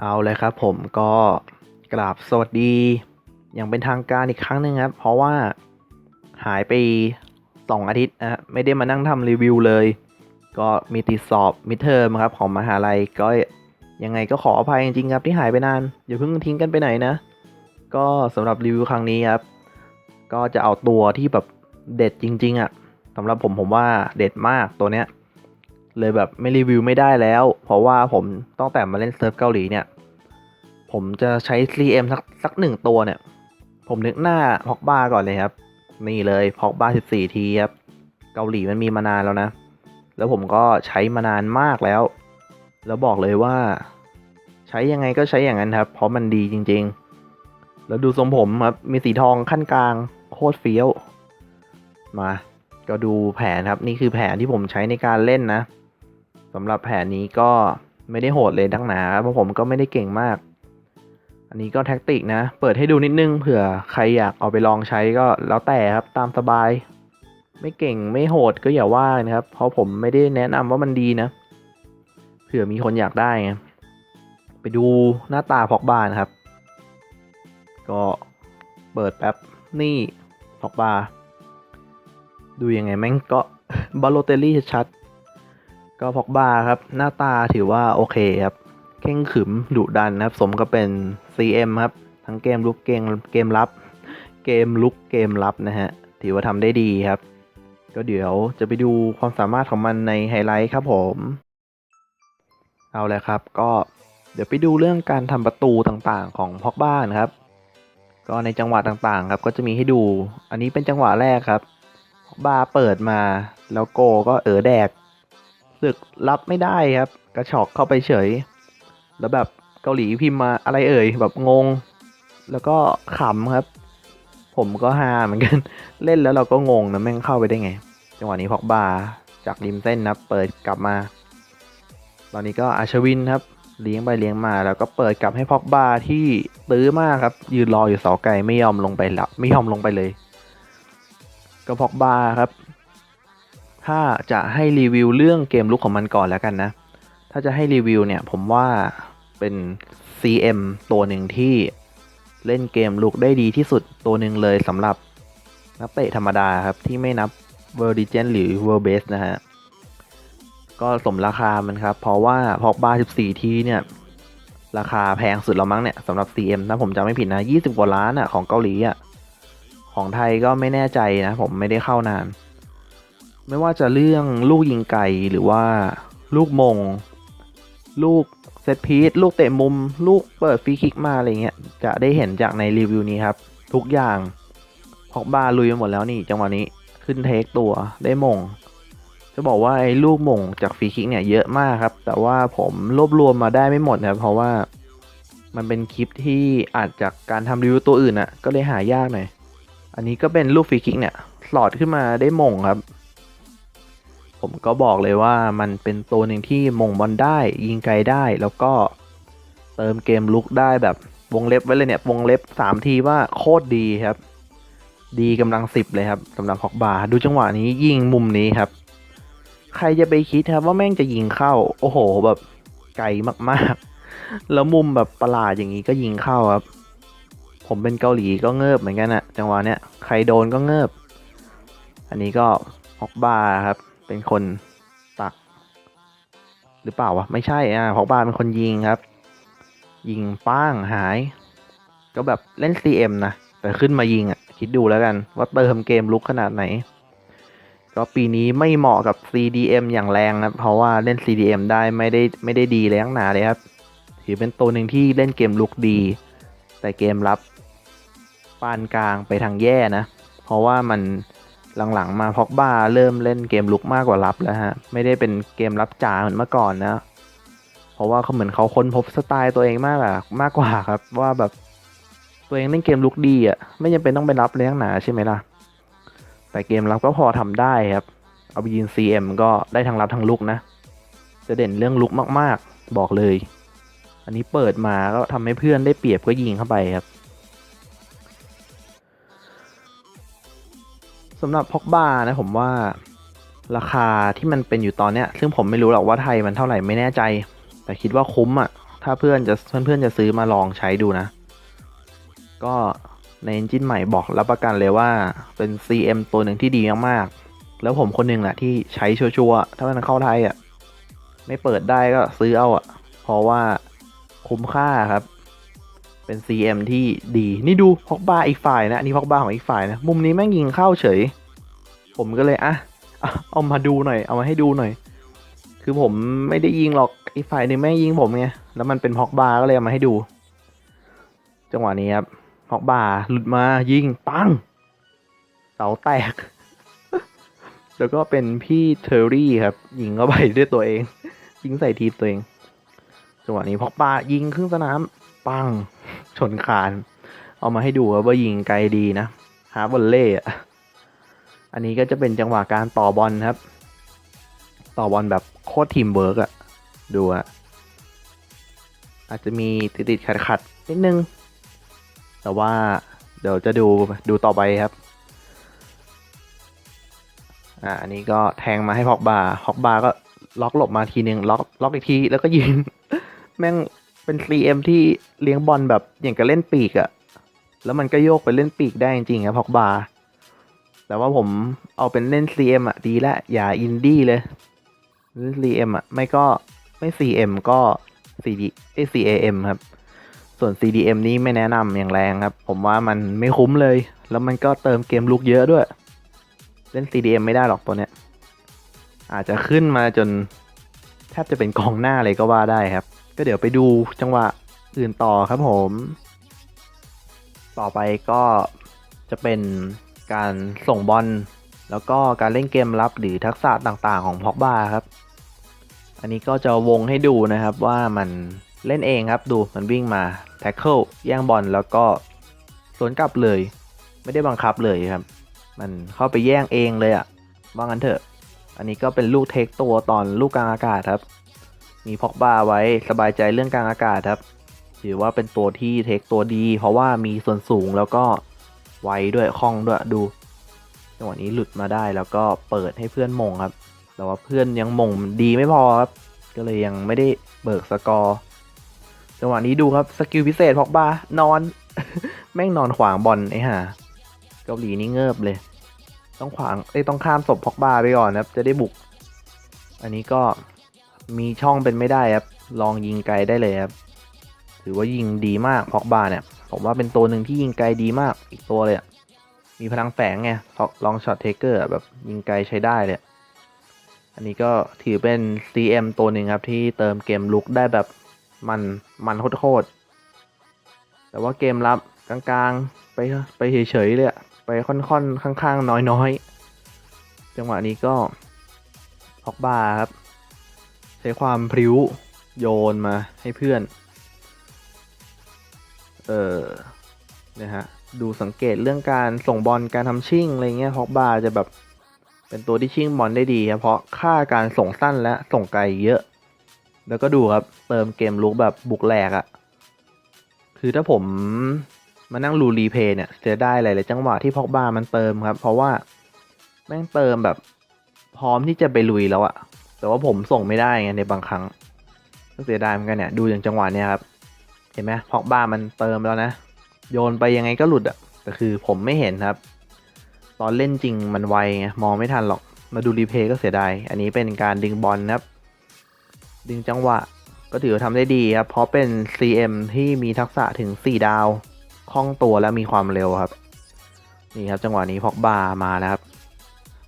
เอาเลยครับผมก็กราบสวัสดีอย่างเป็นทางการอีกครั้งหนึ่งครับ เพราะว่าหายไปสองอาทิตย์นะไม่ได้มานั่งทำรีวิวเลย ก็มีติดสอบมิเทอมครับของมหาลัยก็ยังไงก็ขออภัยจริงๆครับที่หายไปนานอย่าเพิ่งทิ้งกันไปไหนนะ ก็สำหรับรีวิวครั้งนี้ครับ ก็จะเอาตัวที่แบบเด็ดจริง ๆอะ่ะสำหรับผมผมว่าเด็ดมากตัวเนี้ย เลยแบบไม่รีวิวไม่ได้แล้ว เพราะว่าผมตั้งแต่มาเล่นเซิร์ฟเกาหลีเนี่ย ผมจะใช้ 3M สักสักหนึ่งตัวเนี่ย ผมนึกหน้าพอกบ้าก่อนเลยครับ นี่เลยพอกบ้า14 ทีครับ เกาหลีมันมีมานานแล้วนะ แล้วผมก็ใช้มานานมากแล้ว แล้วบอกเลยว่า ใช้ยังไงก็ใช้อย่างนั้นครับ เพราะมันดีจริง ๆ แล้วดูทรงผมครับ มีสีทองขั้นกลาง โคตรเฟี้ยว มาก็ดูแผนครับ นี่คือแผนที่ผมใช้ในการเล่นนะ สำหรับแผนนี้ก็ไม่ได้โหดเลยทั้งหนาเพราะผมก็ไม่ได้เก่งมาก อันนี้ก็แท็กติกนะ เปิดให้ดูนิดนึงเผื่อใครอยากเอาไปลองใช้ก็แล้วแต่ครับตามสบาย ไม่เก่งไม่โหดก็อย่าว่านะครับ เพราะผมไม่ได้แนะนำว่ามันดีนะ เผื่อมีคนอยากได้ไงไปดูหน้าตาพอกบานครับ ก็เปิดแป๊บนี่พอกบาดูยังไงแม่งก็บาโลเตลลี่ชัดๆ ก็พอกบาครับ หน้าตาถือว่าโอเคครับเข่งขึมดุดันนะครับ สมกับเป็น CM ครับ ทั้งเกมลุกเกมเกมรับ เกมลุกเกมรับนะฮะ ถือว่าทำได้ดีครับ ก็เดี๋ยวจะไปดูความสามารถของมันในไฮไลท์ครับผม เอาเลยครับ ก็เดี๋ยวไปดูเรื่องการทำประตูต่างๆของพอกบ้านะครับ ก็ในจังหวะต่างๆครับ ก็จะมีให้ดู อันนี้เป็นจังหวะแรกครับ บาเปิดมาแล้วโกก็เออแดก สึกรับไม่ได้ครับ กระชอกเข้าไปเฉย แล้วแบบเกาหลีพิมพ์มาอะไรเอ่ยแบบงง แล้วก็ขำครับ ผมก็ฮาเหมือนกันเล่นแล้วเราก็งงนะแม่งเข้าไปได้ไง จังหวะนี้พอกบาจากริมเส้นนะเปิดกลับมา ตอนนี้ก็อาชวินครับเลี้ยงไปเลี้ยงมาแล้วก็เปิดกลับให้พอกบาที่ตื้อมากครับ ยืนรออยู่เสาไก่ไม่ยอมลงไปละไม่ยอมลงไปเลย ก็พอกบาครับ ถ้าจะให้รีวิวเรื่องเกมลุกของมันก่อนแล้วกันนะ ถ้าจะให้รีวิวเนี่ยผมว่าเป็น CM ตัวหนึ่งที่เล่นเกมลุกได้ดีที่สุดตัวหนึ่งเลยสำหรับนักเตะธรรมดาครับ ที่ไม่นับ World Legend หรือ World Base นะฮะ ก็สมราคามันครับ เพราะว่าพอกบา14 ทีเนี่ย ราคาแพงสุดแล้วมั้งเนี่ยสำหรับ CM ถ้าผมจำไม่ผิดนะ 20 กว่าล้านอะของเกาหลีอะของไทยก็ไม่แน่ใจนะ ผมไม่ได้เข้านาน ไม่ว่าจะเรื่องลูกยิงไก่หรือว่าลูกมง ลูกเซตพีซลูกเตะมุม ลูกเปิดฟรีคิกมาอะไรเงี้ยจะได้เห็นจากในรีวิวนี้ครับ ทุกอย่างพอกบาลุยไปหมดแล้วนี่จังหวะนี้ขึ้นเทคตัวได้มง จะบอกว่าไอ้ลูกมงจากฟรีคิกเนี่ยเยอะมากครับ แต่ว่าผมรวบรวมมาได้ไม่หมดนะครับเพราะว่ามันเป็นคลิปที่อาจจากการทำรีวิวตัวอื่นอะก็เลยหายากหน่อยอันนี้ก็เป็นลูกฟรีคิกเนี่ยสลอดขึ้นมาได้มงครับ ผมก็บอกเลยว่ามันเป็นตัวหนึ่งที่มงบอลได้ ยิงไกลได้แล้วก็เติมเกมลุกได้แบบวงเล็บไว้เลยเนี่ยวงเล็บ3ทีว่าโคตรดีครับ ดีกำลังสิบเลยครับสำหรับฮอกบาดูจังหวะนี้ยิงมุมนี้ครับ ใครจะไปคิดครับว่าแม่งจะยิงเข้า โอ้โหแบบไกลมากๆ แล้วมุมแบบประหลาดอย่างนี้ก็ยิงเข้าครับ ผมเป็นเกาหลีก็เงิบเหมือนกันอะจังหวะเนี้ยใครโดนก็เงิบ อันนี้ก็ฮอกบาครับ เป็นคนตัก หรือเปล่าวะไม่ใช่อะฮอกบาเป็นคนยิงครับ ยิงป้างหาย ก็แบบเล่น CM นะ แต่ขึ้นมายิงอะ คิดดูแล้วกัน ว่าเติมเกมลุกขนาดไหน ก็ปีนี้ไม่เหมาะกับ CDM อย่างแรงนะเพราะว่าเล่น CDM ได้ไม่ได้ไม่ได้ดีเลยทั้งหนาเลยครับถือเป็นตัวหนึ่งที่เล่นเกมลุกดี แต่เกมรับปานกลางไปทางแย่นะ เพราะว่ามัน หลังๆ มาพอกบ้าเริ่มเล่นเกมลุกมากกว่ารับแล้วฮะ ไม่ได้เป็นเกมรับจ๋าเหมือนเมื่อก่อนนะ เพราะว่าเขาเหมือนเขาค้นพบสไตล์ตัวเองมากอะมากกว่าครับ ว่าแบบตัวเองเล่นเกมลุกดีอะไม่จำเป็นต้องไปรับเลยทั้งหนาใช่ไหมล่ะ แต่เกมรับก็พอทำได้ครับ เอาไปยิง CM ก็ได้ทั้งรับทั้งลุกนะ จะเด่นเรื่องลุกมากๆ บอกเลย อันนี้เปิดมาก็ทำให้เพื่อนได้เปรียบก็ยิงเข้าไปครับ สำหรับพกบานะผมว่าราคาที่มันเป็นอยู่ตอนเนี้ย ซึ่งผมไม่รู้หรอกว่าไทยมันเท่าไหร่ไม่แน่ใจ แต่คิดว่าคุ้มอะ่ะ ถ้าเพื่อนจะเพื่อนๆจะซื้อมาลองใช้ดูนะ ก็ใน engine ใหม่บอกรับประกันเลยว่าเป็น CM ตัวหนึ่งที่ดีมากๆ แล้วผมคนหนึ่งแหละที่ใช้ชัวร์ๆ ถ้ามันเข้าไทยอะ ไม่เปิดได้ก็ซื้อเอาอะ เพราะว่าคุ้มค่าครับ เป็น CM ที่ดีนี่ดูพอกบาอีกฝ่ายนะนนี้พอกบาของอีกฝ่ายนะ มุมนี้แม่งยิงเข้าเฉย ผมก็เลยอะเอามาดูหน่อย เอามาให้ดูหน่อย คือผมไม่ได้ยิงหรอกอีกฝ่ายหนึ่งแม่งยิงผมไงแล้วมันเป็นพอกบาก็เลยเอามาให้ดู จังหวะนี้ครับพอกบาหลุดมายิงปังเสาแตก แล้วก็เป็นพี่เทอร์รี่ครับยิงเข้าไปด้วยตัวเอง ยิงใส่ทีมตัวเอง จังหวะนี้พอกบายิงครึ่งสนามปัง ชนคาน เอามาให้ดูว่ายิงไกลดีนะฮาร์บอลเล่อันนี้ก็จะเป็นจังหวะการต่อบอลครับ ต่อบอลแบบโคตรทีมเวิร์กอะดูอะอาจจะมีติดติดขัดขัดๆนิดนึง แต่ว่าเดี๋ยวจะดูดูต่อไปครับอ่าอันนี้ก็แทงมาให้ฮอกบาร์ฮอกบาร์ก็ล็อกหลบมาทีนึงล็อกล็อกอีกทีแล้วก็ยิงแม่ง เป็น CM ที่เลี้ยงบอลแบบอย่างกับเล่นปีกอะแล้วมันก็โยกไปเล่นปีกได้จริงๆครับฮอกบา แต่ว่าผมเอาเป็นเล่น CM อะดีแล้วอย่าอินดี้เลยเล่น CM อะไม่ก็ไม่ CM ก็ CD เอ้ย CAM ครับ ส่วน CDM นี้ไม่แนะนำอย่างแรงครับ ผมว่ามันไม่คุ้มเลย แล้วมันก็เติมเกมลุกเยอะด้วย เล่น CDM ไม่ได้หรอกตัวเนี้ยอาจจะขึ้นมาจนแทบจะเป็นกองหน้าเลยก็ว่าได้ครับ ก็เดี๋ยวไปดูจังหวะอื่นต่อครับผม ต่อไปก็จะเป็นการส่งบอลแล้วก็การเล่นเกมรับหรือทักษะต่างๆของพ็อกบาครับ อันนี้ก็จะวงให้ดูนะครับว่ามันเล่นเองครับดูมันวิ่งมาแท็กเกิลแย่งบอลแล้วก็สวนกลับเลย ไม่ได้บังคับเลยครับ มันเข้าไปแย่งเองเลยอะว่างั้นเถอะ อันนี้ก็เป็นลูกเทคตัวตอนลูกกลางอากาศครับ มีพ็อกบาไว้สบายใจเรื่องกลางอากาศครับ ถือว่าเป็นตัวที่เทคตัวดี เพราะว่ามีส่วนสูงแล้วก็ไวด้วยคล่องด้วยดูจังหวะนี้หลุดมาได้แล้วก็เปิดให้เพื่อนมงครับ แต่ว่าเพื่อนยังมงดีไม่พอครับ ก็เลยยังไม่ได้เบิกสกอร์จังหวะนี้ดูครับสกิลพิเศษพอกบานอน แม่งนอนขวางบอลไอ้ห่าเกาหลีนี่เงิบเลย ต้องขวางเอ้ต้องข้ามศพพอกบาไปก่อนครับ จะได้บุก อันนี้ก็ มีช่องเป็นไม่ได้ครับ ลองยิงไกลได้เลยครับ ถือว่ายิงดีมากพอกบาเนี่ย ผมว่าเป็นตัวหนึ่งที่ยิงไกลดีมากอีกตัวเลยอะมีพลังแฝงไงลองช็อตเทเกอร์แบบยิงไกลใช้ได้เลย อันนี้ก็ถือเป็น CM ตัวหนึ่งครับ ที่เติมเกมลุกได้แบบมันมันโคตรๆแต่ว่าเกมรับกลางๆ ไปไปเฉยๆเลยไปค่อนๆ ข้างๆ น้อยๆ จังหวะนี้ก็พอกบาครับ ช้ความพริ้วโยนมาให้เพื่อน เออนะฮะ ดูสังเกตเรื่องการส่งบอลการทำชิ่งอะไรเงี้ยพอกบาจะแบบเป็นตัวที่ชิ่งบอลได้ดีครับเพราะค่าการส่งสั้นและส่งไกลเยอะ แล้วก็ดูครับเติมเกมลุกแบบบุกแหลกอะ่ะคือถ้าผมมานั่งรูรีเพย์เนี่ยจะได้หลายๆจังหวะที่พอกบามันเติมครับ เพราะว่าแม่งเติมแบบพร้อมที่จะไปลุยแล้วอะ แต่ว่าผมส่งไม่ได้ไงในบางครั้งก็เสียดายเหมือนกันเนี่ย ดูอย่างจังหวะเนี้ยครับ เห็นไหมพอกบามันเติมแล้วนะ โยนไปยังไงก็หลุดอะแต่คือผมไม่เห็นครับ ตอนเล่นจริงมันไวไงมองไม่ทันหรอก มาดูรีเพย์ก็เสียดาย อันนี้เป็นการดึงบอลนะครับ ดึงจังหวะก็ถือว่าทำได้ดีครับ เพราะเป็น CM ที่มีทักษะถึง 4 ดาว คล่องตัวและมีความเร็วครับ นี่ครับจังหวะนี้พอกบามาแล้วครับ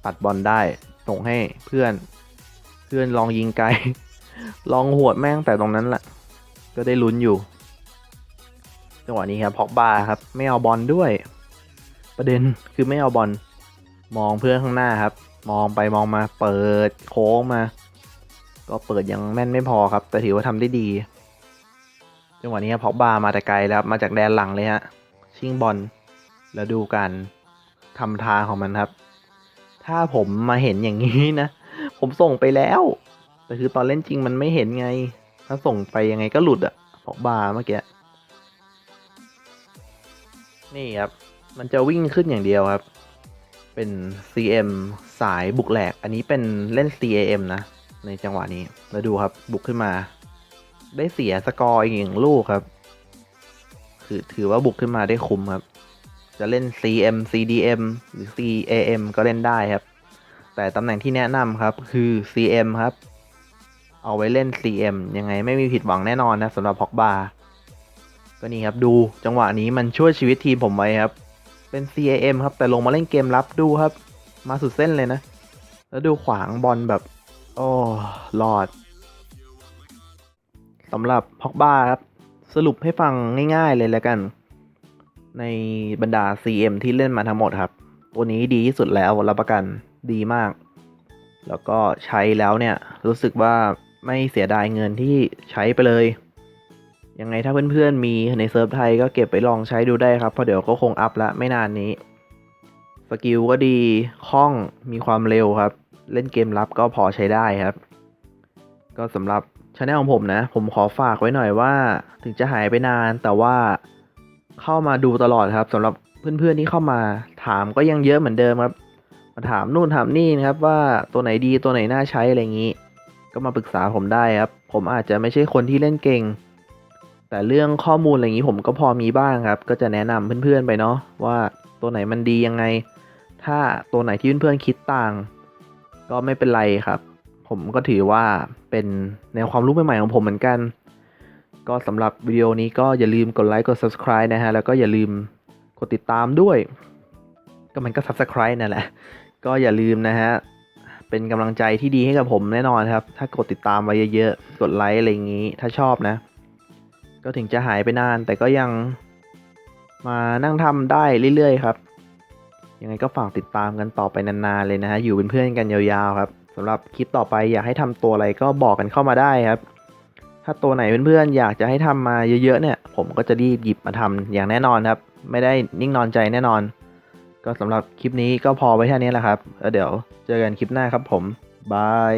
ปัดบอลได้ส่งให้เพื่อน เพื่อนลองยิงไกล ลองหวดแม่งแต่ตรงนั้นแหละ ก็ได้ลุ้นอยู่ จังหวะนี้ครับพอกบาครับ ไม่เอาบอลด้วย ประเด็นคือไม่เอาบอล มองเพื่อนข้างหน้าครับ มองไปมองมา เปิดโค้งมา ก็เปิดยังแม่นไม่พอครับ แต่ถือว่าทำได้ดี จังหวะนี้ครับพอกบามาแต่ไกลแล้วมาจากแดนหลังเลยฮะ ชิงบอล แล้วดูการทำทางของมันครับ ถ้าผมมาเห็นอย่างนี้นะ ผมส่งไปแล้ว แต่คือตอนเล่นจริงมันไม่เห็นไง ถ้าส่งไปยังไงก็หลุดอะพอกบาเมื่อกี้นี่ครับ มันจะวิ่งขึ้นอย่างเดียวครับ เป็น CM สายบุกแหลก อันนี้เป็นเล่น CAM นะ ในจังหวะนี้แล้วดูครับ บุกขึ้นมา ได้เสียสกอร์อีกหนึ่งลูกครับ คือถือว่าบุกขึ้นมาได้คุ้มครับ จะเล่น CM CDM หรือ CAM ก็เล่นได้ครับ แต่ตำแหน่งที่แนะนำครับคือ CM ครับ เอาไว้เล่น CM ยังไงไม่มีผิดหวังแน่นอนนะสำหรับพ็อกบาก็นี่ครับดูจังหวะนี้มันช่วยชีวิตทีมผมไว้ครับ เป็น CAM ครับ แต่ลงมาเล่นเกมรับดูครับ มาสุดเส้นเลยนะ แล้วดูขวางบอลแบบ โอ้รอดสำหรับพ็อกบาครับ สรุปให้ฟังง่าย ๆ เลยแล้วกัน ในบรรดา CM ที่เล่นมาทั้งหมดครับ ตัวนี้ดีที่สุดแล้วรับประกัน ดีมาก แล้วก็ใช้แล้วเนี่ยรู้สึกว่าไม่เสียดายเงินที่ใช้ไปเลย ยังไงถ้าเพื่อนๆมีในเซิร์ฟไทยก็เก็บไปลองใช้ดูได้ครับเพราะเดี๋ยวก็คงอัพละไม่นานนี้ สกิลก็ดีคล่องมีความเร็วครับ เล่นเกมรับก็พอใช้ได้ครับ ก็สำหรับช anel ของผมนะ ผมขอฝากไว้หน่อยว่า ถึงจะหายไปนานแต่ว่าเข้ามาดูตลอดครับสำหรับเพื่อนๆที่เข้ามาถามก็ยังเยอะเหมือนเดิมครับ มาถามนู่นถามนี่นะครับว่าตัวไหนดีตัวไหนน่าใช้อะไรอย่างนี้ ก็มาปรึกษาผมได้ครับ ผมอาจจะไม่ใช่คนที่เล่นเก่ง แต่เรื่องข้อมูลอะไรอย่างนี้ผมก็พอมีบ้างครับ ก็จะแนะนำเพื่อนๆไปเนาะว่าตัวไหนมันดียังไง ถ้าตัวไหนที่เพื่อนๆคิดต่าง ก็ไม่เป็นไรครับ ผมก็ถือว่าเป็นแนวความรู้ใหม่ๆของผมเหมือนกัน ก็สำหรับวิดีโอนี้ก็อย่าลืมกดไลค์กด subscribe นะฮะแล้วก็อย่าลืมกดติดตามด้วย ก็มันก็ subscribe นั่นแหละ ก็อย่าลืมนะฮะ เป็นกำลังใจที่ดีให้กับผมแน่นอนครับ ถ้ากดติดตามไว้เยอะๆ กดไลค์อะไรอย่างนี้ ถ้าชอบนะ ก็ถึงจะหายไปนาน แต่ก็ยังมานั่งทำได้เรื่อยๆครับ ยังไงก็ฝากติดตามกันต่อไปนานๆเลยนะฮะ อยู่เป็นเพื่อนกันยาวๆครับสำหรับคลิปต่อไปอยากให้ทำตัวอะไรก็บอกกันเข้ามาได้ครับ ถ้าตัวไหนเพื่อนๆอยากจะให้ทำมาเยอะๆเนี่ย ผมก็จะรีบหยิบมาทำอย่างแน่นอนครับ ไม่ได้นิ่งนอนใจแน่นอน ก็สำหรับคลิปนี้ก็พอไว้แค่นี้แหละครับแล้วเดี๋ยวเจอกันคลิปหน้าครับผมบาย